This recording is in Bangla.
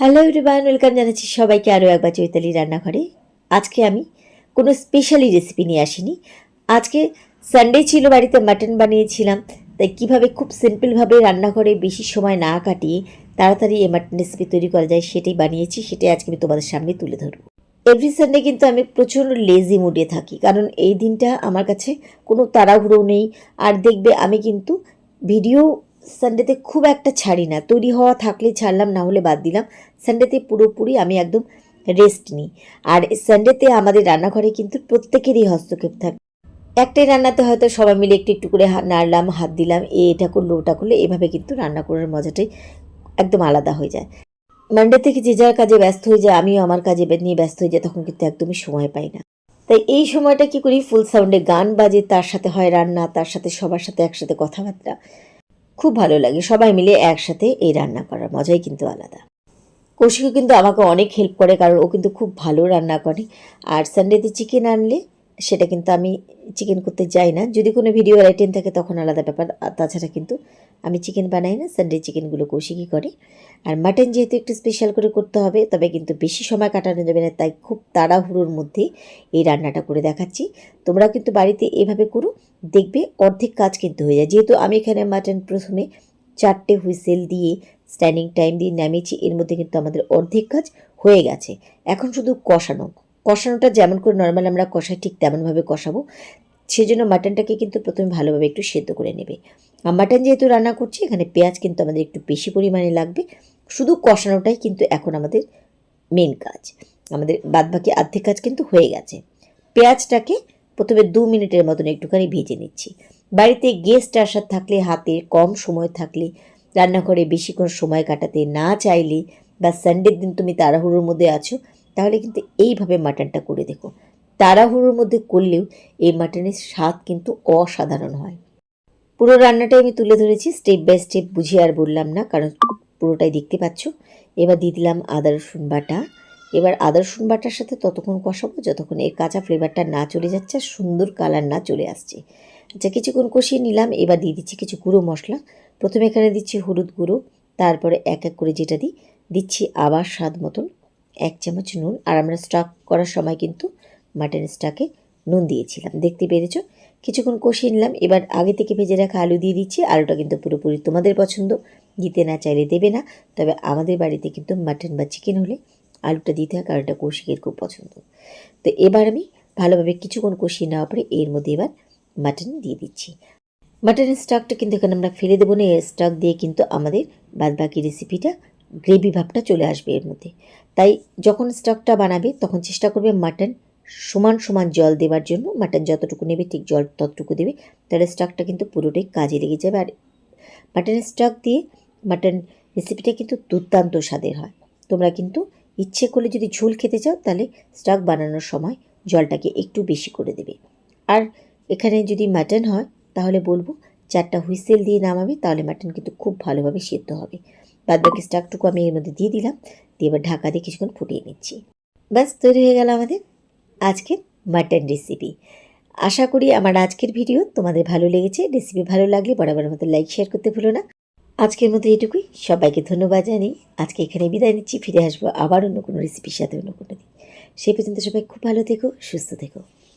হ্যালো এভরিওয়ান ওয়েলকাম জানাচ্ছি সবাইকে আরও একবার চৈতালি রান্নাঘরে। আজকে আমি কোনো স্পেশালি রেসিপি নিয়ে আসিনি। আজকে সানডে ছিল, বাড়িতে মাটন বানিয়েছিলাম। তাই কীভাবে খুব সিম্পলভাবে রান্নাঘরে বেশি সময় না কাটিয়ে তাড়াতাড়ি এই মাটন রেসিপি তৈরি করা যায় সেটাই বানিয়েছি, সেটাই আজকে আমি তোমাদের সামনে তুলে ধরবো। এভরি সানডে কিন্তু আমি প্রচণ্ড লেজি মুডে থাকি, কারণ এই দিনটা আমার কাছে কোনো তাড়াহুড়ো নেই। আর দেখবে আমি কিন্তু ভিডিও সানডেতে খুব একটা ছাড়ি না। তৈরি হওয়া থাকলে ছাড়লাম, না হলে বাদ দিলাম। সানডেতে পুরোপুরি আমি একদম রেস্ট নিই। আর সানডেতে আমাদের রান্নাঘরে কিন্তু প্রত্যেকেরই হস্তক্ষেপ থাকে। একটাই রান্নাতে হয়তো সবাই মিলে একটু একটু করে নাড়লাম, হাত দিলাম, এ এটা করল, ওটা করল, এভাবে কিন্তু রান্না করার মজাটাই একদম আলাদা হয়ে যায়। মানডে থেকে যে যার কাজে ব্যস্ত হয়ে যায়, আমিও আমার কাজে নিয়ে ব্যস্ত হয়ে যাই, তখন কিন্তু একদমই সময় পাই না। তাই এই সময়টা কি করি? ফুল সাউন্ডে গান বাজে, তার সাথে হয় রান্না, তার সাথে সবার সাথে একসাথে কথাবার্তা। খুব ভালো লাগে। সবাই মিলে একসাথে এই রান্না করার মজাই কিন্তু আলাদা। কৌশিকও কিন্তু আমাকে অনেক হেল্প করে, কারণ ও কিন্তু খুব ভালো রান্না করে। আর সানডেতে চিকেন আনলে সেটা কিন্তু আমি চিকেন করতে যাই না। যদি কোনো ভিডিও আইটেম থাকে তখন আলাদা ব্যাপার। তাছাড়া কিন্তু আমি চিকেন বানাই না সানডে চিকেনগুলো কষি কৌশিকই করে। আর মাটন যেহেতু একটু স্পেশাল করে করতে হবে, তবে কিন্তু বেশি সময় কাটানো যাবে না, তাই খুব তাড়াহুড়োর মধ্যে এই রান্নাটা করে দেখাচ্ছি। তোমরা কিন্তু বাড়িতে এভাবে করো, দেখবে অর্ধেক কাজ কিন্তু হয়ে যায়। যেহেতু আমি এখানে মাটন প্রথমে চারটে হুইসেল দিয়ে স্ট্যান্ডিং টাইম দিয়ে নামিয়েছি, এর মধ্যে কিন্তু আমাদের অর্ধেক কাজ হয়ে গেছে। এখন শুধু কষানো। কষানোটা যেমন করে নর্মাল আমরা কষাই, ঠিক তেমনভাবে কষাবো। সেজন্য মাটনটাকে কিন্তু প্রথমে ভালোভাবে একটু সেদ্ধ করে নেবে। মাটন যেহেতু রান্না করছি, এখানে পেঁয়াজ কিন্তু আমাদের একটু বেশি পরিমাণে লাগবে। শুধু কষানোটাই কিন্তু এখন আমাদের মেন কাজ। আমাদের বাদবাকি অর্ধেক কাজ কিন্তু হয়ে গেছে। পেঁয়াজটাকে প্রথমে দু মিনিটের মতন একটুখানি ভেজে নিচ্ছি। বাড়িতে গেস্ট আসার থাকলে, হাতে কম সময় থাকলে, রান্নাঘরে বেশিক্ষণ সময় কাটাতে না চাইলে, বা সানডের দিন তুমি তাড়াহুড়োর মধ্যে আছো, তাহলে কিন্তু এইভাবে মাটনটা করে দেখো। তাড়াহুড়োর মধ্যে করলেও এই মাটনের স্বাদ কিন্তু অসাধারণ হয়। পুরো রান্নাটাই আমি তুলে ধরেছি স্টেপ বাই স্টেপ বুঝিয়ে আর বললাম না, কারণ পুরোটাই দেখতে পাচ্ছ। এবার দিয়ে দিলাম আদা, রসুন বাটা। এবার আদা, রসুন বাটার সাথে ততক্ষণ কষাবো, যতক্ষণ এর কাঁচা ফ্লেভারটা না চলে যাচ্ছে আর সুন্দর কালার না চলে আসছে। আচ্ছা কিছুক্ষণ কষিয়ে নিলাম, এবার দিয়ে দিচ্ছি কিছু গুঁড়ো মশলা। প্রথমে এখানে দিচ্ছি হলুদ গুঁড়ো, তারপরে এক এক করে যেটা দিই, দিচ্ছি আবার স্বাদ মতন এক চামচ নুন। আর আমরা স্টক করার সময় কিন্তু মাটন স্টাকে নুন দিয়েছিলাম। দেখতে পেরেছ? কিছুক্ষণ কষিয়ে নিলাম। এবার আগে থেকে ভেজে রাখা আলু দিয়ে দিচ্ছি। আলুটা কিন্তু পুরোপুরি তোমাদের পছন্দ। দিতে না চাইলে দেবে না। তবে আমাদের বাড়িতে কিন্তু মাটন বা চিকেন হলে আলুটা দিতে হয়, কারণ এটা কৌশিকের খুব পছন্দ। তো এবার আমি ভালোভাবে কিছুক্ষণ কষিয়ে নেওয়ার পরে এর মধ্যে এবার মাটন দিয়ে দিচ্ছি। মাটনের স্টকটা কিন্তু এখানে আমরা ফেলে দেবো না। এর স্টক দিয়ে কিন্তু আমাদের বাদবাকি রেসিপিটা গ্রেভি ভাবটা চলে আসবে এর মধ্যে। তাই যখন স্টকটা বানাবে, তখন চেষ্টা করবে মাটন সমান সমান জল দেওয়ার জন্য মাটন যতটুকু নেবে ঠিক জল ততটুকু দেবে, তাহলে স্টকটা কিন্তু পুরোটাই কাজে লেগে যাবে। আর মাটনের স্টক দিয়ে মাটন রেসিপিটা কিন্তু দুর্দান্ত স্বাদের হয়। তোমরা কিন্তু ইচ্ছে করলে যদি ঝোল খেতে চাও, তাহলে স্টক বানানোর সময় জলটাকে একটু বেশি করে দেবে। আর এখানে যদি মাটন হয়, তাহলে বলব চারটা হুইসেল দিয়ে নামাবে, তাহলে মাটন কিন্তু খুব ভালোভাবে সেদ্ধ হবে। বাদ বাকি স্টাকটুকু আমি এর মধ্যে দিয়ে দিলাম, দিয়ে এবার ঢাকা দিয়ে কিছুক্ষণ ফুটিয়ে নিচ্ছি। ব্যাস, তৈরি হয়ে গেল আমাদের আজকের মাটন রেসিপি আশা করি আমার আজকের ভিডিও তোমাদের ভালো লেগেছে। রেসিপি ভালো লাগলে বরাবর মতো লাইক শেয়ার করতে ভুলো না। আজকের মতো এটুকুই। সবাইকে ধন্যবাদ জানি আজকে এখানে বিদায় নিচ্ছি। ফিরে আসব আবার অন্য কোনো রেসিপির সাথে অন্য কোনো দিন। সেই পর্যন্ত সবাই খুব ভালো থেকো, সুস্থ থেকো।